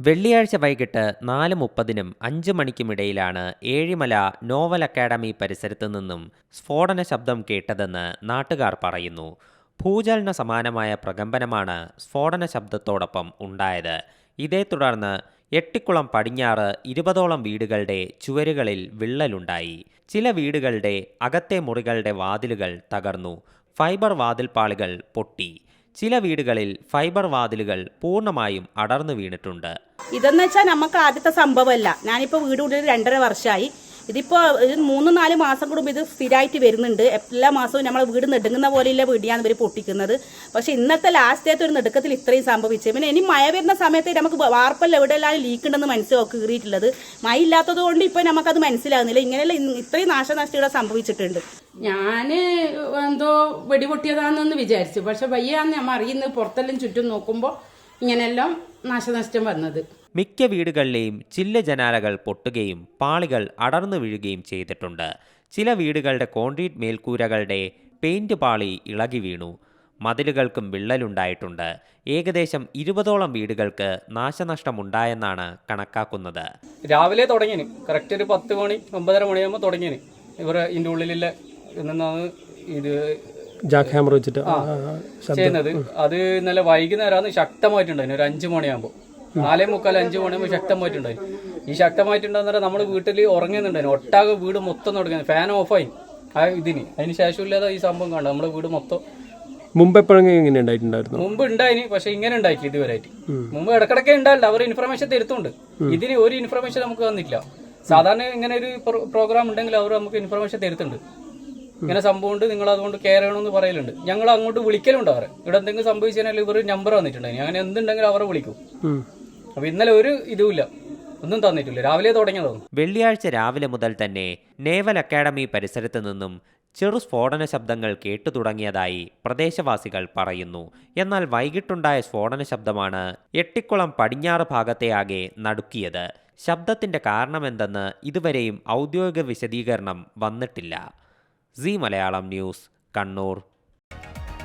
വെള്ളിയാഴ്ച വൈകിട്ട് നാല് മുപ്പതിനും അഞ്ച് മണിക്കുമിടയിലാണ് ഏഴിമല നോവൽ അക്കാഡമി പരിസരത്ത് നിന്നും സ്ഫോടന ശബ്ദം കേട്ടതെന്ന് നാട്ടുകാർ പറയുന്നു. ഭൂചലന സമാനമായ പ്രകമ്പനമാണ് സ്ഫോടന ശബ്ദത്തോടൊപ്പം ഉണ്ടായത്. ഇതേ തുടർന്ന് എട്ടിക്കുളം പടിഞ്ഞാറ് ഇരുപതോളം വീടുകളുടെ ചുവരുകളിൽ വിള്ളലുണ്ടായി. ചില വീടുകളുടെ അകത്തെ മുറികളുടെ വാതിലുകൾ തകർന്നു. ഫൈബർ വാതിൽപ്പാളികൾ പൊട്ടി. ചില വീടുകളിൽ ഫൈബർ വാതിലുകൾ പൂർണമായും അടർന്നു വീണിട്ടുണ്ട്. ഇതെന്ന് വെച്ചാൽ നമുക്ക് ആദ്യത്തെ സംഭവമല്ല. ഞാനിപ്പോ വീട് കൂടുതൽ രണ്ടര വർഷമായി ഇതിപ്പോ ഒരു മൂന്ന് നാല് മാസം കൂടുമ്പോൾ ഇത് സ്ഥിരമായിട്ട് വരുന്നുണ്ട്. എല്ലാ മാസവും നമ്മൾ വീട് നെടുങ്ങുന്ന പോലെയുള്ള വീടിയാണ് ഇവർ പൊട്ടിക്കുന്നത്. പക്ഷെ ഇന്നത്തെ ലാസ്റ്റ് ഡേത്ത് ഒരു നെടുക്കത്തിൽ ഇത്രയും സംഭവിച്ചു. പിന്നെ ഇനി മഴ വരുന്ന സമയത്ത് നമുക്ക് വാർപ്പല്ല എവിടെയെല്ലാം ലീക്ക് ഉണ്ടെന്ന് മനസ്സിലാക്കി കീറിയിട്ടുള്ളത്. മഴ ഇല്ലാത്തത് കൊണ്ട് ഇപ്പൊ നമുക്കത് മനസ്സിലാകുന്നില്ല. ഇങ്ങനെയുള്ള ഇത്രയും ഇത്രയും നാശനഷ്ടങ്ങൾ സംഭവിച്ചിട്ടുണ്ട്. ഞാൻ എന്തോ വെടിപൊട്ടിയതാണെന്ന് വിചാരിച്ചു. പക്ഷെ വയ്യാന്ന് നമ്മൾ അറിയുന്നത് പുറത്തെല്ലാം ചുറ്റും നോക്കുമ്പോൾ ഇങ്ങനെയെല്ലാം നാശനഷ്ടം വന്നത്. മിക്ക വീടുകളിലെയും ചില്ല ജനാലകൾ പൊട്ടുകയും പാളികൾ അടർന്നു വീഴുകയും ചെയ്തിട്ടുണ്ട്. ചില വീടുകളുടെ കോൺക്രീറ്റ് മേൽക്കൂരകളുടെ പെയിന്റ് പാളി ഇളകി വീണു. മതിലുകൾക്കും വിള്ളലുണ്ടായിട്ടുണ്ട്. ഏകദേശം ഇരുപതോളം വീടുകൾക്ക് നാശനഷ്ടമുണ്ടായെന്നാണ് കണക്കാക്കുന്നത്. രാവിലെ തുടങ്ങിന്. കറക്റ്റ് ഒരു പത്ത് മണി ഒമ്പതര മണിയാകുമ്പോൾ തുടങ്ങിയത് ഇവർ ഇതിന്റെ ഉള്ളിലുള്ള നിന്നാണ് ഇത് ജാക്ക് ഹാമർ വെച്ചിട്ട്. ചെയ്യുന്നത്. അത് ഇന്നലെ വൈകുന്നേരമാണ് ശക്തമായിട്ടുണ്ടായിരുന്നു. ഒരു അഞ്ചു മണിയാകുമ്പോൾ നാലേ മുക്കാൽ അഞ്ചു മണിയുമ്പോൾ ശക്തമായിട്ടുണ്ടായി. ഈ ശക്തമായിട്ടുണ്ടെന്ന് നമ്മൾ വീട്ടിൽ ഉറങ്ങുന്നുണ്ടായിരുന്നു. ഒട്ടാകെ വീട് മൊത്തം തുടങ്ങി. ഫാൻ ഓഫായി ആ ഇതിന്. അതിന് ശേഷമില്ലാതെ ഈ സംഭവം കാണാം നമ്മുടെ വീട് മൊത്തം മുമ്പ് എപ്പോഴെങ്കിലും ഇങ്ങനെ ഉണ്ടായിട്ടുണ്ടായിരുന്നു? മുമ്പ് ഉണ്ടായിന്. പക്ഷെ ഇങ്ങനെ ഉണ്ടായിട്ടില്ല ഇതുവരെയായിട്ട്. മുമ്പ് ഇടക്കിടക്കെ ഉണ്ടായില്ല അവർ ഇൻഫർമേഷൻ തരുത്തുണ്ട്. ഇതിന് ഒരു ഇൻഫർമേഷൻ നമുക്ക് തന്നില്ല സാധാരണ ഇങ്ങനെ ഒരു പ്രോഗ്രാം ഉണ്ടെങ്കിൽ അവർ നമുക്ക് ഇൻഫർമേഷൻ തരുത്തുണ്ട്. ഇങ്ങനെ സംഭവം ഉണ്ട്. നിങ്ങൾ അതുകൊണ്ട് കെയർ ചെയ്യണമെന്ന് പറയലുണ്ട്. ഞങ്ങൾ അങ്ങോട്ട് വിളിക്കലുണ്ട് അവരെ. ഇവിടെ എന്തെങ്കിലും സംഭവിച്ചാൽ ഇവർ നമ്പർ തന്നിട്ടുണ്ടായിരുന്നു അങ്ങനെ എന്തുണ്ടെങ്കിലും അവരെ വിളിക്കും. അപ്പൊ ഇന്നലെ ഒരു ഇതുമില്ല ഒന്നും തന്നിട്ടില്ല. രാവിലെ തുടങ്ങിയതാണ് വെള്ളിയാഴ്ച രാവിലെ മുതൽ തന്നെ നേവൽ അക്കാഡമി പരിസരത്ത് നിന്നും ചെറു സ്ഫോടന ശബ്ദങ്ങൾ കേട്ടു തുടങ്ങിയതായി പ്രദേശവാസികൾ പറയുന്നു. എന്നാൽ വൈകിട്ടുണ്ടായ സ്ഫോടന ശബ്ദമാണ് എട്ടിക്കുളം പടിഞ്ഞാറ് ഭാഗത്തെ ആകെ നടുക്കിയത്. ശബ്ദത്തിന്റെ കാരണമെന്തെന്ന് ഇതുവരെയും ഔദ്യോഗിക വിശദീകരണം വന്നിട്ടില്ല. C Malayalam news Kannur.